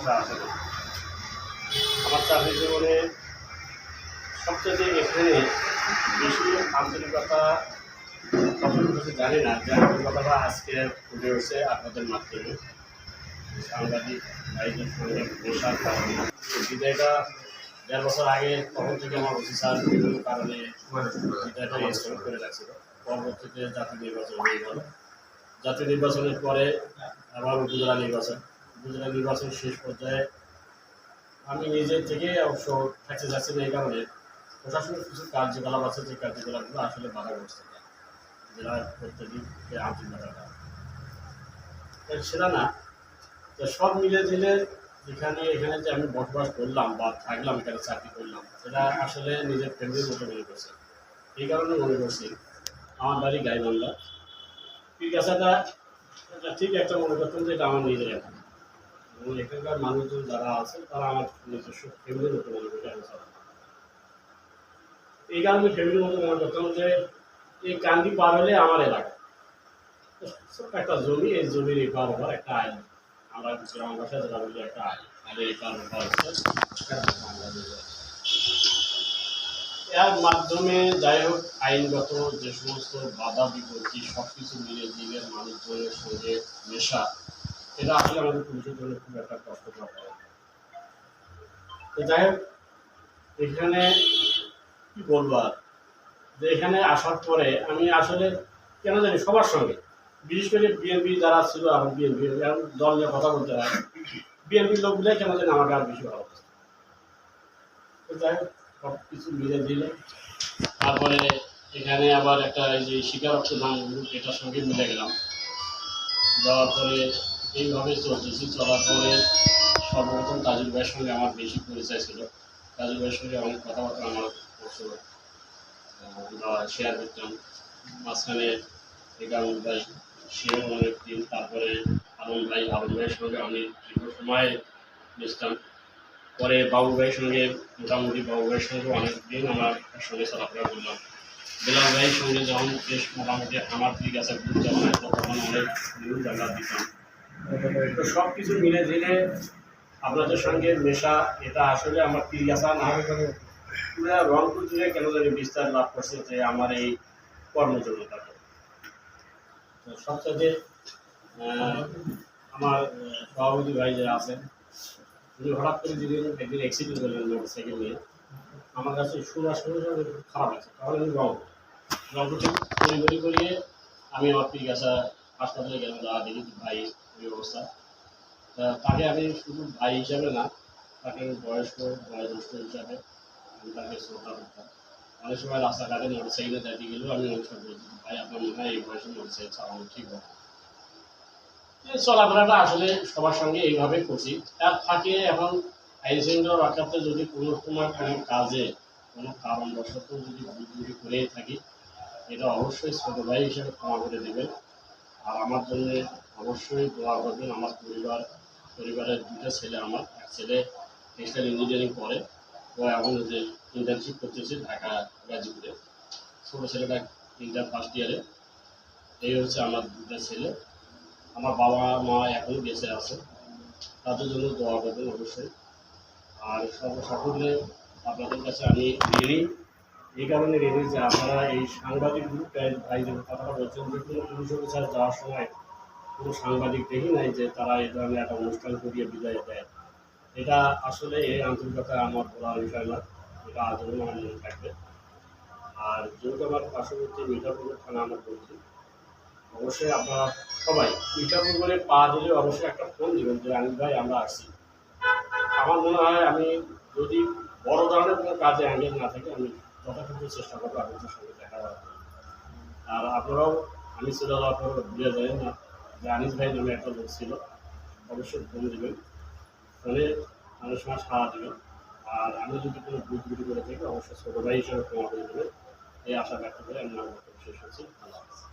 আশা আছে। আমার চাকরি জীবনে সবচেয়ে এখানে বেশি আন্তরিকতা কিছু জানি না, যে আন্তরিকতাটা আজকে ফুটে উঠছে আপনাদের মাধ্যমে। সাংবাদিক ভাইদের সঙ্গে কারণে। বিদায়টা দেড় বছর আগে তখন থেকে আমার স্যার বিভিন্ন কারণে বিদায়টা স্থগিত করে রাখছিল। পরবর্তীতে জাতীয় নির্বাচন হয়ে গেল। জাতীয় নির্বাচনের পরে আবার উপজেলা নির্বাচন। উপজেলা নির্বাচন শেষ পর্যায়ে আমি নিজে থেকে অবশ্য থাকতে যাচ্ছি না এই কারণে। প্রশাসনের কিছু কার্যকলাপ আছে, যে কার্যকলাপগুলো আসলে বাধা করছে না। জেলার প্রত্যেকদিন আন্তরিকতাটা তো সেটা না, তো সব মিলে ঝিলে যেখানে এখানে যে আমি বসবাস করলাম বা থাকলাম, এখানে চাকরি করলাম, সেটা আসলে নিজের ফ্যামিলির মতো মনে করছে এই কারণে মনে করছি আমার বাড়ি গাইবান্ধা। পিকাসাটা এটা ঠিক একটা মনে করতাম যে এটা আমার নিজের এলাকা। এবং এখানকার মানুষজন যারা আছে তারা আমার নিজস্ব ফ্যামিলির মতো মনে করে আমি এই কারণে ফ্যামিলির মতো মনে করতাম যে, এই কান্দি পার হলে আমার এলাকা। একটা জমি, এই জমির একটা আমরা গ্রাম বলি একটা। এর মাধ্যমে যাই হোক, আইনগত যে সমস্ত বাধা বিপত্তি সব কিছু মিলে দিনের মানুষজনের সঙ্গে মেশা। এটা আসলে আমাদের পুলিশের জন্য খুব একটা কষ্টকর তো যাই হোক, এখানে কি বলব আর? যে এখানে আসার পরে আমি আসলে কেন জানি সবার সঙ্গে, বিশেষ করে বিএনপি যারা ছিল এখন বিএনপি দল নিয়ে কথা বলতে হয় কেন জানি আমাকে আর বেশি ভালো তো যাই হোক সব কিছু মিলে দিলে। তারপরে এখানে আবার একটা এই যে স্বীকারোক্ত নাম গ্রুপ, এটার সঙ্গে মিলে গেলাম। যাওয়ার পরে এইভাবে চলতেছি। চলার পরে সর্বপ্রথম তাজুল ভাইয়ের সঙ্গে আমার বেশি পরিচয় ছিল। তাজুল ভাইয়ের সঙ্গে অনেক কথাবার্তা আমার করছিল আমরা শেয়ার করতাম। মাঝখানে এগারো ভাই, সেও অনেক দিন, তারপরে আলম ভাই, আলম ভাইয়ের সঙ্গে আমি দীর্ঘ সময় মিশতাম। পরে বাবু ভাইয়ের সঙ্গে, মোটামুটি বাবু ভাইয়ের সঙ্গে অনেক দিন আমার সঙ্গে চলাফেরা করলাম। বেলাল ভাইয়ের সঙ্গে যখন বেশ মোটামুটি আমার দিক আছে তখন অনেক নিউজ আমরা দিতাম। তো সব কিছু মিলে ঝিলে আপনাদের সঙ্গে মেশা এটা আসলে আমার পিরিয়াসা না। পুরো রংপুর জুড়ে কেন জানি বিস্তার লাভ করছে যে আমার এই কর্মজনতাকে তো সবচেয়ে আমার সভাপতি ভাই যারা আছেন, উনি হঠাৎ করে যেদিন একদিন অ্যাক্সিডেন্ট করলেন মোটর সাইকেল নিয়ে, আমার কাছে সঙ্গে খুব খারাপ আছে তাহলে আমি রংপুর। রংপুর করিয়ে আমি আমার পিরিয়াসা হাসপাতালে গেলাম ভাই অবস্থা। তাকে আমি শুধু ভাই হিসাবে না, তাকে বয়স্ক, বয়োজ্যেষ্ঠ হিসাবে আমি তাকে শ্রদ্ধা করতাম। অনেক সময় রাস্তাঘাটে মোটর সাইকেলে দাঁড়িয়ে গেলেও আমি ভাই, আপনার মনে হয় এই বয়সে মোটর সাইকেল চালানো ঠিক হবে? চলাফেরাটা আসলে সবার সঙ্গে এইভাবে করছি। তার ফাঁকে এখন আইন শৃঙ্খলা যদি কোনো সময় কোনো কাজে, কোনো কারণবশত যদি ভুল করেই থাকি, এটা অবশ্যই ছোট ভাই হিসেবে ক্ষমা করে দেবেন। আর আমার জন্য অবশ্যই দোয়া করবেন আমার পরিবার, পরিবারের দুটো ছেলে আমার, এক ছেলে টেক্সটাইল ইঞ্জিনিয়ারিং পড়ে, ও এখন যে ইন্টার্নশিপ করতেছে ঢাকা গাজীপুরে। ছোটো ছেলেটা ইন্টার ফার্স্ট ইয়ারে এই হচ্ছে আমার দুটো ছেলে। আমার বাবা, মা এখনও বেঁচে আছে। তাদের জন্য দোয়া করবেন অবশ্যই। আর সর্বসাকুল্যে আপনাদের কাছে আমি এই কারণে ঋণী যে আপনারা এই সাংবাদিক গ্রুপটায় ভাই যে কথাটা বলছেন যে কোনো পুলিশ অফিসার যাওয়ার সময় কোনো সাংবাদিক দেখি নাই যে তারা এই ধরনের একটা অনুষ্ঠান করিয়ে বিদায় দেয়। এটা আসলে এই আন্তরিকতা আমার বলার বিষয় না, এটা আজীবন আমার মনে থাকবে। আর যেহেতু আমার পার্শ্ববর্তী মিঠাপুকুর থানা আমার বলছি, অবশ্যই আপনারা সবাই মিঠাপুর বলে পা দিলে অবশ্যই একটা ফোন দিবেন যে আমি ভাই, আমরা আসছি। আমার মনে হয় আমি যদি বড় ধরনের কোনো কাজে অ্যাঙ্গেল না থাকে, আমি যথাযথ চেষ্টা করব আপনাদের সঙ্গে দেখা করার আর আপনারাও আনিস আপনারা ভুলে যাবেন না যে আনিস ভাই নামে একটা লোক ছিল। অবশ্যই ফোন দেবেন ফোনে অনেক সময় সাড়া দেবেন। আর আমি যদি কোনো ভুল ত্রুটি করে থাকি, অবশ্যই ছোটো ভাই হিসাবে ক্ষমা করে দেবেন। এই আশা ব্যক্ত করে আমি আমার শেষ হচ্ছি ভালো আছে